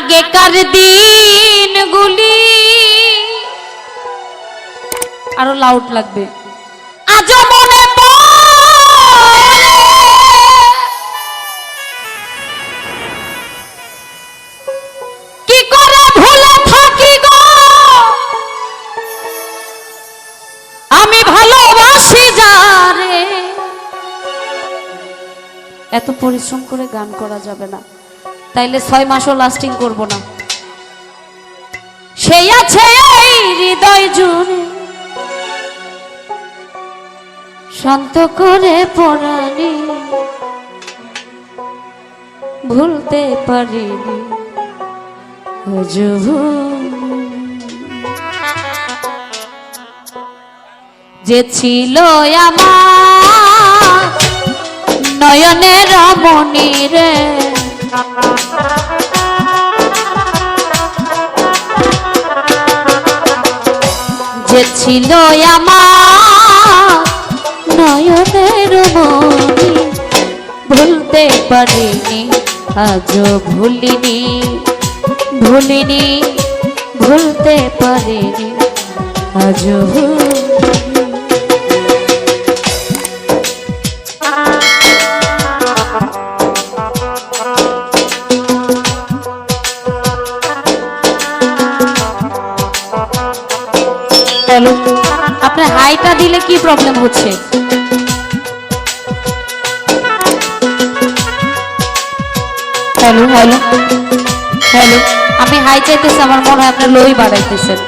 আগেকার দিনগুলি আরও লাউড লাগবে। আজ মনে এত পরিশ্রম করে গান করা যাবে না। তাইলে ছয় মাসও লাস্টিং করব না। সেই আছে এই হৃদয় জুড়ে, শান্ত করে পড়ানি, ভুলতে পারিনি যে ছিল আমার নয়নের রমণী রে যে ছিল আমার নয়নের মনি ভুলতে পারিনি আজও ভুলিনি ভুলিনি ভুলতে পারিনি আজও প্রবলেম হচ্ছে। Hello hello hello. আমি হাই চাইতেছি আমার মনে হয় আপনার লোই বাড়াইতেছেন।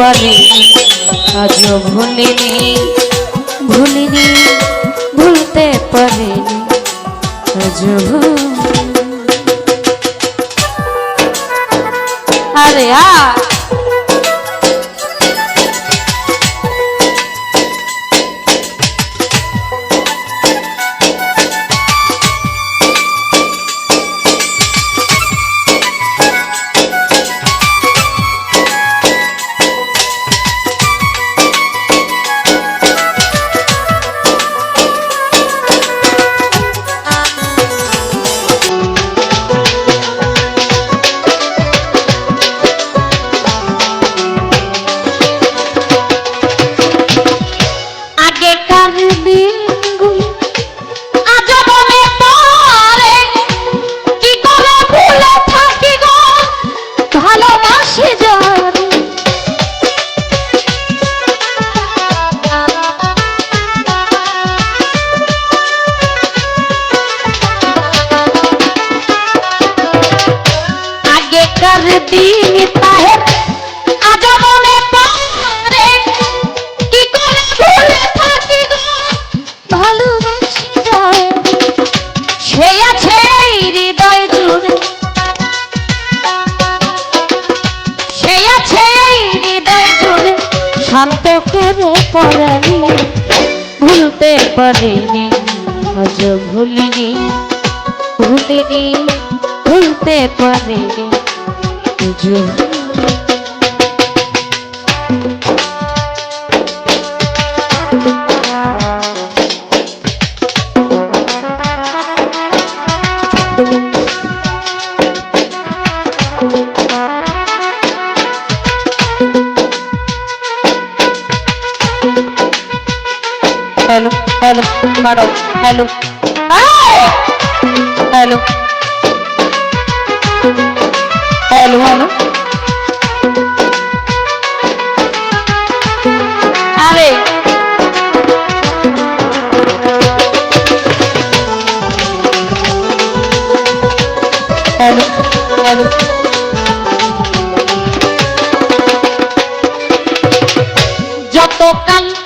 পারি। আজও ভুলিনি শান্ত করে পড়ানি ভুলতে পারিনি। হ্যালো। হ্যালো। Hello hello. আরে। Hello hello. যতকাল এই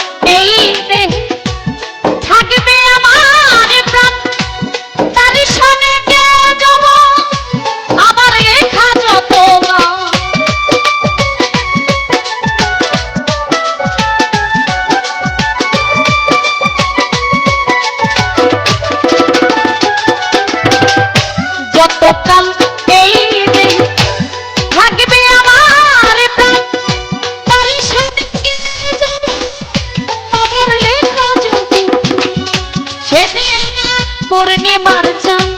পূর্ণিমার চাঁদ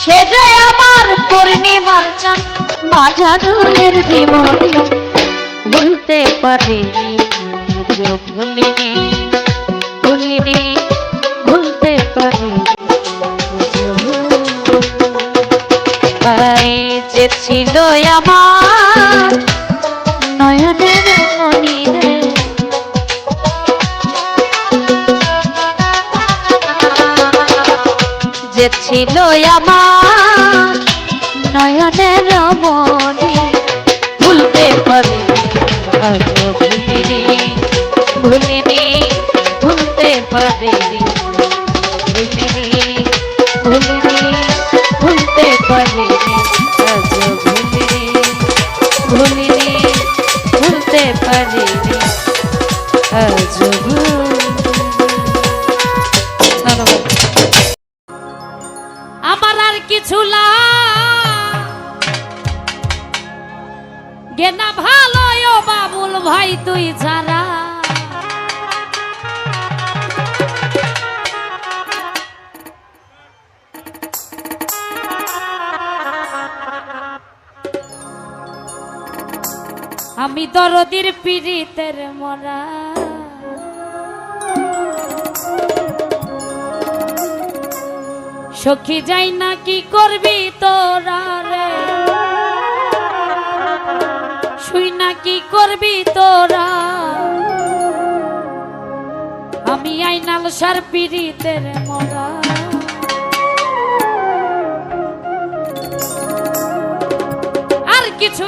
সে যে আমার পূর্ণিমার চাঁদ বিমতি বলতে পারি ভুলতে পারি যে ছিল আমার ছিল আমার নয়নের মনে। ভুলতে পারি ভুলিনি ভুলতে পারি। আমি দরদির পীড়িতের মরা। সখী যাই না কি করবি তোরা রে? শুই না কি করবি তোরা? আমি আইনাল সার পিড়িতের মরা। আর কিছু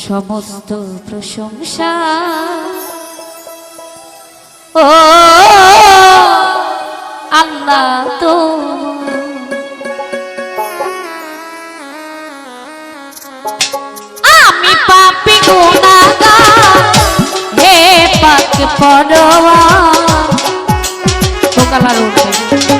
সমস্ত প্রশংসা। ও আল্লাহ তো। আমি পাপি গুণাগা হে পাক পরোয়া। টোকা উঠে।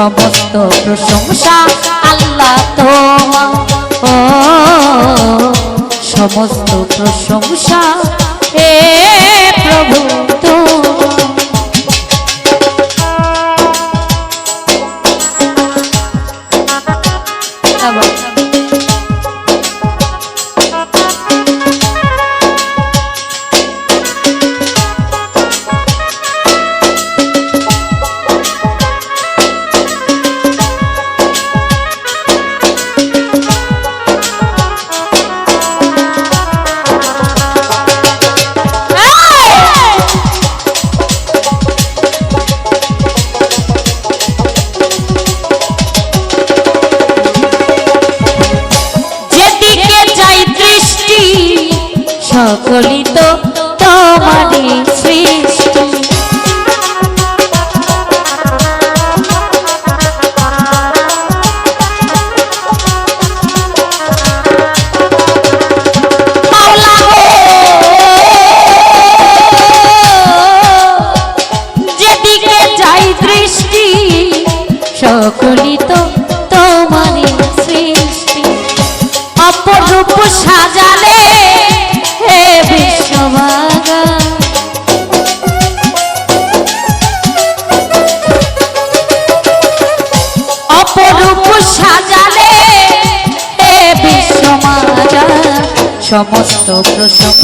সমস্ত প্রশংসা আল্লাহ তো। ও সমস্ত প্রশংসা হে প্রভু। সমস্ত প্রসঙ্গ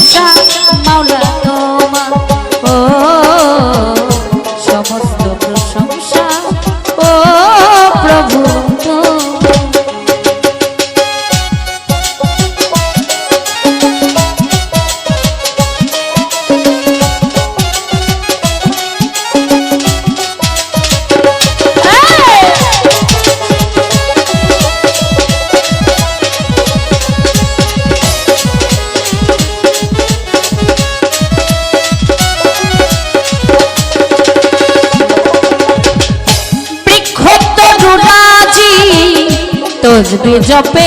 জপে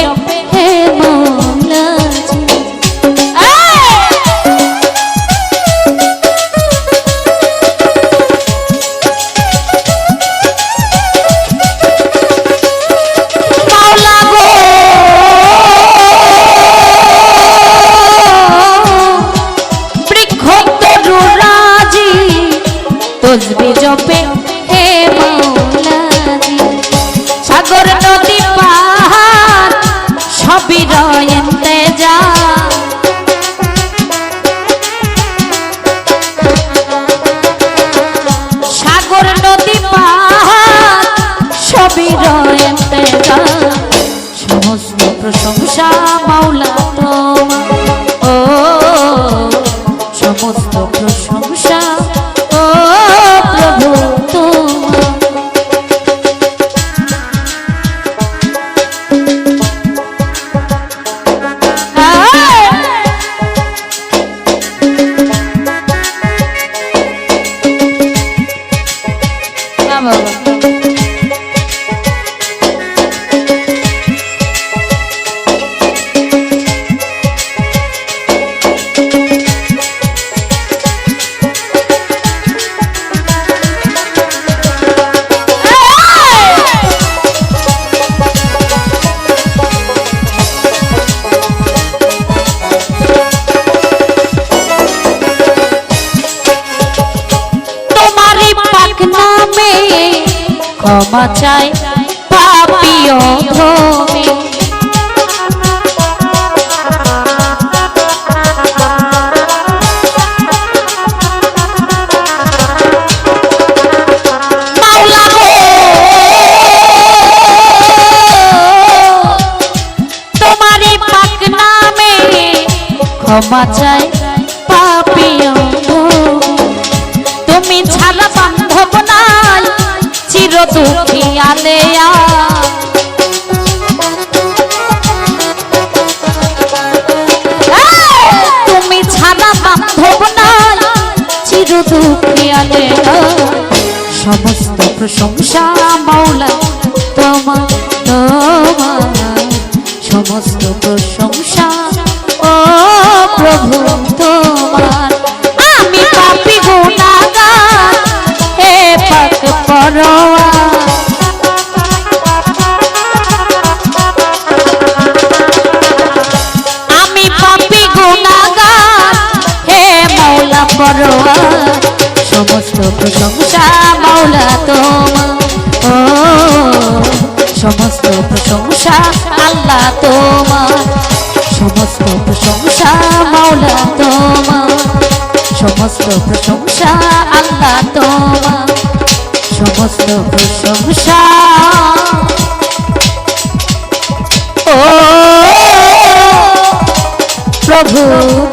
ক্ষমা চাই পাপিও ধমে মাওলা গো, তোমারই পাক ক্ষমা চাই পাপিও তুমি ছাড়া বান্ধব তুমি ছাড়া বান্ধব নাই চির দুঃখী সমস্ত প্রশংসা মাওলা তোমার তোমার। সমস্ত প্রশংসা প্রশংসা মৌলা তোমার। ও, সমস্ত প্রশংসা আল্লাহ তোমার। সমস্ত প্রশংসা মৌলা তোমার। সমস্ত প্রশংসা আল্লাহ তোমার। সমস্ত প্রশংসা ও, প্রভু।